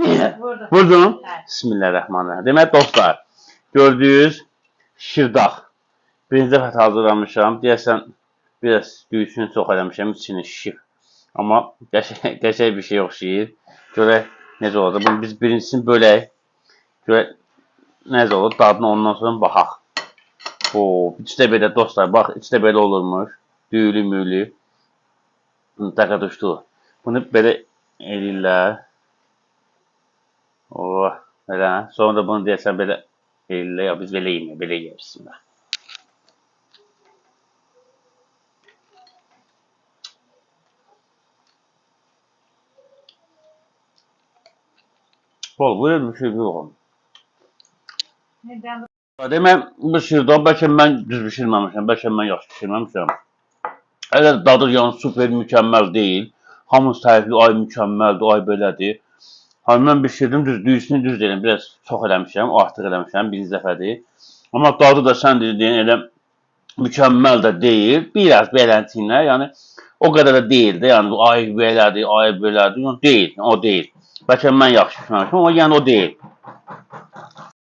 Vurdum. Bismillahirrahmanirrahim. Demək dostlar, gördüyünüz şirdaq. Birinci dəfə hazırlamışam. Deyəsən biraz düyüsünü çox eləmişəm, içini şişib. Amma qəşəng, qəşəng bir şey oxşayır. Görək necə olacaq. Bunu biz birincisini bölək. Görək necə olur. Dadına ondan sonra baxaq. Oo, içdə belə dostlar, bax, içdə belə olurmuş. Düyülü müylü. Bunu dəqiq düşdü. Bunu belə eləyirlər. Oh, elə. Sonra da bunu deyəsən belə eləyirlər. Ya biz belə yemək, belə yeyirsin. Bol, bu bir şey yok. Neden? Demək, bu şirdə bəlkə mən düz bişirməmişəm, bəlkə mən yaxşı bişirməmişəm. Elə dadı yəni super mükəmməl deyil. Hamısı tərifli, ay mükəmməldir, ay belədir. Mən bişirdim, düz düyüsünü düz deyirəm, biraz çox eləmişəm, artıq eləmişəm, birinci dəfədir. Amma dadı da sən dediyin elə mükəmməl də deyil, biraz beləncə, yəni o qədər də deyil də, yəni ay belədir, ay belədir, yəni deyil, o deyil. Bəlkə mən yaxşı bişirməmişəm, amma yəni o deyil.